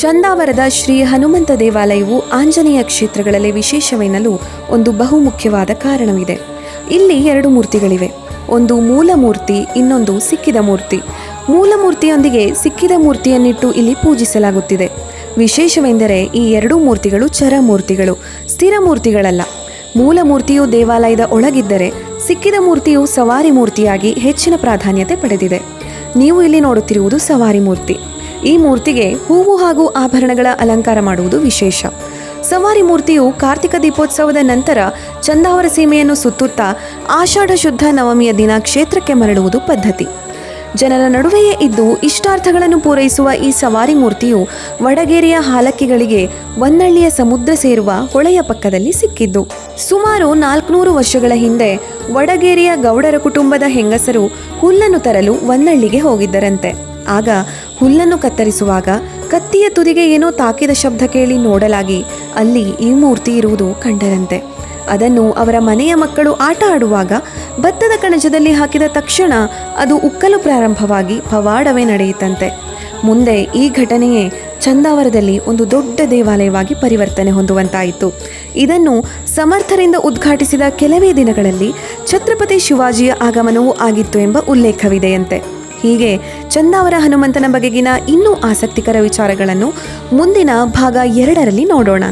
ಚಂದಾವರದ ಶ್ರೀ ಹನುಮಂತ ದೇವಾಲಯವು ಆಂಜನೇಯ ಕ್ಷೇತ್ರಗಳಲ್ಲಿ ವಿಶೇಷವೆನ್ನಲು ಒಂದು ಬಹುಮುಖ್ಯವಾದ ಕಾರಣವಿದೆ. ಇಲ್ಲಿ ಎರಡು ಮೂರ್ತಿಗಳಿವೆ. ಒಂದು ಮೂಲ ಮೂರ್ತಿ ಇನ್ನೊಂದು ಸಿಕ್ಕಿದ ಮೂರ್ತಿ. ಮೂಲ ಮೂರ್ತಿಯೊಂದಿಗೆ ಸಿಕ್ಕಿದ ಮೂರ್ತಿಯನ್ನಿಟ್ಟು ಇಲ್ಲಿ ಪೂಜಿಸಲಾಗುತ್ತಿದೆ. ವಿಶೇಷವೆಂದರೆ ಈ ಎರಡೂ ಮೂರ್ತಿಗಳು ಚರ ಮೂರ್ತಿಗಳು ಸ್ಥಿರ ಮೂರ್ತಿಗಳಲ್ಲ. ಮೂಲ ಮೂರ್ತಿಯು ದೇವಾಲಯದ ಒಳಗಿದ್ದರೆ ಸಿಕ್ಕಿದ ಮೂರ್ತಿಯು ಸವಾರಿ ಮೂರ್ತಿಯಾಗಿ ಹೆಚ್ಚಿನ ಪ್ರಾಧಾನ್ಯತೆ ಪಡೆದಿದೆ. ನೀವು ಇಲ್ಲಿ ನೋಡುತ್ತಿರುವುದು ಸವಾರಿ ಮೂರ್ತಿ. ಈ ಮೂರ್ತಿಗೆ ಹೂವು ಹಾಗೂ ಆಭರಣಗಳ ಅಲಂಕಾರ ಮಾಡುವುದು ವಿಶೇಷ. ಸವಾರಿ ಮೂರ್ತಿಯು ಕಾರ್ತಿಕ ದೀಪೋತ್ಸವದ ನಂತರ ಚಂದಾವರ ಸೀಮೆಯನ್ನು ಸುತ್ತುತ್ತಾ ಆಷಾಢ ಶುದ್ಧ ನವಮಿಯ ದಿನ ಕ್ಷೇತ್ರಕ್ಕೆ ಮರಳುವುದು ಪದ್ಧತಿ. ಜನರ ನಡುವೆಯೇ ಇದ್ದು ಇಷ್ಟಾರ್ಥಗಳನ್ನು ಪೂರೈಸುವ ಈ ಸವಾರಿ ಮೂರ್ತಿಯು ವಡಗೇರಿಯ ಹಾಲಕ್ಕಿಗಳಿಗೆ ಹೊನ್ನಳ್ಳಿಯ ಸಮುದ್ರ ಸೇರುವ ಹೊಳೆಯ ಪಕ್ಕದಲ್ಲಿ ಸಿಕ್ಕಿದ್ದು. ಸುಮಾರು ನಾಲ್ಕುನೂರು ವರ್ಷಗಳ ಹಿಂದೆ ವಡಗೇರಿಯ ಗೌಡರ ಕುಟುಂಬದ ಹೆಂಗಸರು ಹುಲ್ಲನ್ನು ತರಲು ಹೊನ್ನಳ್ಳಿಗೆ ಹೋಗಿದ್ದರಂತೆ. ಆಗ ಹುಲ್ಲನ್ನು ಕತ್ತರಿಸುವಾಗ ಕತ್ತಿಯ ತುದಿಗೆ ಏನೋ ತಾಕಿದ ಶಬ್ದ ಕೇಳಿ ನೋಡಲಾಗಿ ಅಲ್ಲಿ ಈ ಮೂರ್ತಿ ಇರುವುದು ಕಂಡರಂತೆ. ಅದನ್ನು ಅವರ ಮನೆಯ ಮಕ್ಕಳು ಆಟ ಆಡುವಾಗ ಭತ್ತದ ಕಣಜದಲ್ಲಿ ಹಾಕಿದ ತಕ್ಷಣ ಅದು ಉಕ್ಕಲು ಪ್ರಾರಂಭವಾಗಿ ಪವಾಡವೇ ನಡೆಯಿತಂತೆ ಮುಂದೆ ಈ ಘಟನೆಯೇ ಚಂದಾವರದಲ್ಲಿ ಒಂದು ದೊಡ್ಡ ದೇವಾಲಯವಾಗಿ ಪರಿವರ್ತನೆ ಹೊಂದುವಂತಾಯಿತು. ಇದನ್ನು ಸಮರ್ಥರಿಂದ ಉದ್ಘಾಟಿಸಿದ ಕೆಲವೇ ದಿನಗಳಲ್ಲಿ ಛತ್ರಪತಿ ಶಿವಾಜಿಯ ಆಗಮನವೂ ಆಗಿತ್ತು ಎಂಬ ಉಲ್ಲೇಖವಿದೆಯಂತೆ. ಹೀಗೆ ಚಂದಾವರ ಹನುಮಂತನ ಬಗೆಗಿನ ಇನ್ನೂ ಆಸಕ್ತಿಕರ ವಿಚಾರಗಳನ್ನು ಮುಂದಿನ ಭಾಗ ಎರಡರಲ್ಲಿ ನೋಡೋಣ.